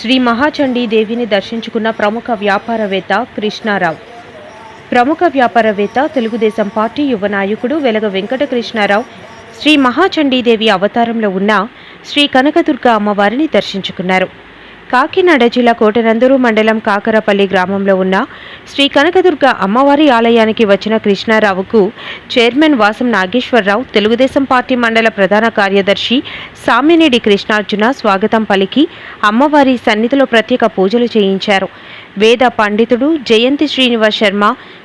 Sri Mahachandi దేవిని దర్శించుకున్న ప్రముఖ వ్యాపారవేత్త కృష్ణారావు. ప్రముఖ వ్యాపారవేత్త తెలుగుదేశం పార్టీ యువ నాయకుడు వెలగ వెంకటకృష్ణారావు శ్రీ మహాచండీదేవి అవతారంలో ఉన్న శ్రీ కనకదుర్గ అమ్మవారిని దర్శించుకున్నారు. కాకినాడ జిల్లా కోటనందూరు మండలం కాకరపల్లి గ్రామంలో ఉన్న శ్రీ కనకదుర్గ అమ్మవారి ఆలయానికి వచ్చిన కృష్ణారావుకు చైర్మన్ వాసం నాగేశ్వరరావు తెలుగుదేశం పార్టీ మండల ప్రధాన కార్యదర్శి సామినేడి కృష్ణార్జున స్వాగతం పలికి అమ్మవారి సన్నిధిలో ప్రత్యేక పూజలు చేయించారు. వేద పండితుడు జయంతి శ్రీనివాస్ శర్మ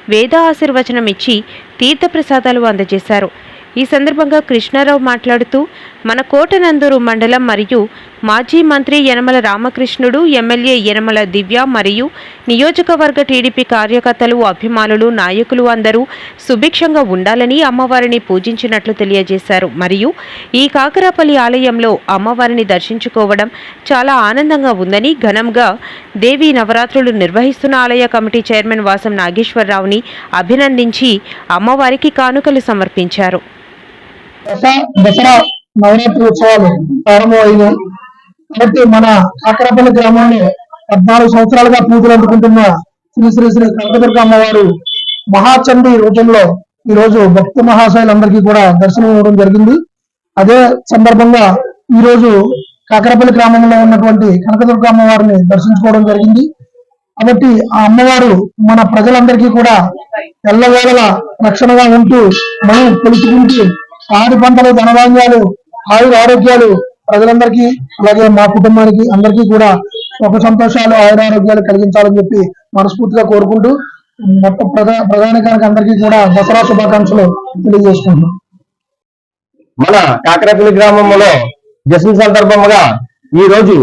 వేద ఆశీర్వచనం ఇచ్చి తీర్థప్రసాదాలు అందజేశారు. ఈ సందర్భంగా కృష్ణారావు మాట్లాడుతూ మన కోటనందూరు మండలం మరియు మాజీ మంత్రి యనమల రామకృష్ణుడు ఎమ్మెల్యే యనమల దివ్య మరియు నియోజకవర్గ టీడీపీ కార్యకర్తలు అభిమానులు నాయకులు అందరూ సుభిక్షంగా ఉండాలని అమ్మవారిని పూజించినట్లు తెలియజేశారు. మరియు ఈ కాకరాపల్లి ఆలయంలో అమ్మవారిని దర్శించుకోవడం చాలా ఆనందంగా ఉందని ఘనంగా దేవి నవరాత్రులు నిర్వహిస్తున్న ఆలయ కమిటీ చైర్మన్ వాసం నాగేశ్వరరావుని అభినందించి అమ్మవారికి కానుకలు సమర్పించారు. దసరా నవరాత్రి ఉత్సవాలు ప్రారంభమైనాయి కాబట్టి మన కాకరపల్లి గ్రామాన్ని పద్నాలుగు సంవత్సరాలుగా పూజలు అందుకుంటున్న శ్రీ శ్రీ శ్రీ కనకదుర్గ అమ్మవారు మహాచండీ రూపంలో ఈ రోజు భక్త మహాశయులందరికీ కూడా దర్శనం ఇవ్వడం జరిగింది. అదే సందర్భంగా ఈ రోజు కాకరపల్లి గ్రామంలో ఉన్నటువంటి కనకదుర్గ అమ్మవారిని దర్శించుకోవడం జరిగింది. కాబట్టి ఆ అమ్మవారు మన ప్రజలందరికీ కూడా ఎల్లవేళల రక్షణగా ఉంటూ మనం తెలుసుకుంటూ పాడి పంటలు ధనధాన్యాలు ఆయుర ఆరోగ్యాలు ప్రజలందరికీ అలాగే మా కుటుంబానికి అందరికీ కూడా సుఖ సంతోషాలు ఆయురారోగ్యాలు కలిగించాలని చెప్పి మనస్ఫూర్తిగా కోరుకుంటూ మొత్తం ప్రధా ప్రధానికానికి అందరికీ కూడా దసరా శుభాకాంక్షలు తెలియజేసుకుంటున్నాం. మన కాకరపల్లి గ్రామంలో దశమి సందర్భంగా ఈ రోజు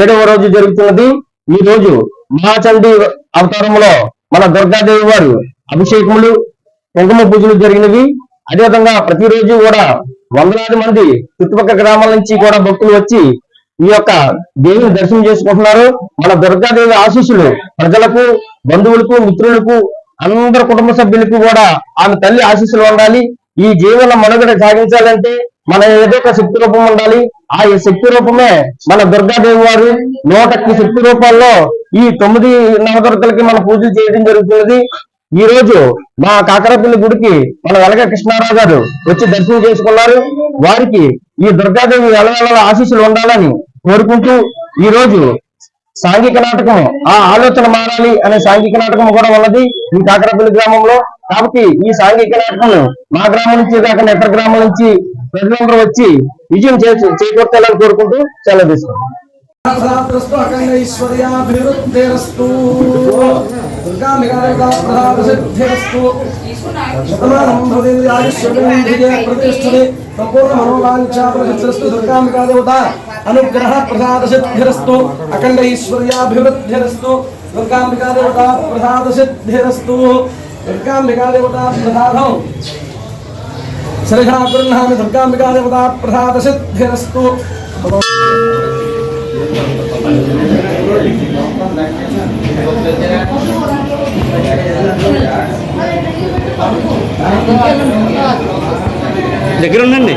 ఏడవ రోజు జరుగుతున్నది. ఈ రోజు మహాచండి అవతారంలో మన దుర్గాదేవి వారు అభిషేకములు కుంకుమ పూజలు జరిగినవి. అదేవిధంగా ప్రతిరోజు కూడా వందలాది మంది చుట్టుపక్కల గ్రామాల నుంచి కూడా భక్తులు వచ్చి ఈ యొక్క దేవిని దర్శనం చేసుకుంటున్నారు. మన దుర్గాదేవి ఆశీస్సులు ప్రజలకు బంధువులకు మిత్రులకు అందరి కుటుంబ సభ్యులకు కూడా ఆమె తల్లి ఆశీస్సులు ఉండాలి. ఈ జీవన మనుగడ సాగించాలంటే మన ఏదో ఒక శక్తి రూపం ఉండాలి. ఆ శక్తి రూపమే మన దుర్గాదేవి వారు నూటకి శక్తి రూపాల్లో ఈ తొమ్మిది నవదుర్గలకి మన పూజలు చేయడం జరుగుతున్నది. ఈ రోజు మా కాకరపల్లి గుడికి మన వెలగ కృష్ణారావు గారు వచ్చి దర్శనం చేసుకున్నారు. వారికి ఈ దుర్గాదేవి ఎలవేళ ఆశీస్సులు ఉండాలని కోరుకుంటూ ఈ రోజు సాంఘిక నాటకం ఆ ఆలోచన మారాలి అనే సాంఘిక నాటకం కూడా ఉన్నది ఈ కాకరపల్లి గ్రామంలో. కాబట్టి ఈ సాంఘిక నాటకం మా గ్రామం నుంచి కాకుండా ఇతర గ్రామం నుంచి ప్రజలందరూ వచ్చి విజయం చేకూర్చాలని కోరుకుంటూ సెలవు తీసుకుంటాం ईश्वर्याभिवृद्धिरस्तु दुर्गामिगादेवताप्रदासिद्धिरस्तु प्रतिष्ठते सम्पूर्णमनोवाञ्छाप्रसिद्धिरस्तु दुर्गामिगादेवता अनुग्रह प्रसाद सिद्धिस्तु ईश्वर्याभिवृद्धिरस्तु दुर्गाम्बिकादेवता प्रसादसिद्धिरस्तु। दुर्गाम्बिकादेवता प्रसादौ। श्रीधा गृह्णामि दुर्गाम्बिकादेवता प्रसादसिद्धिरस्तु। దగ్గర ఉండండి.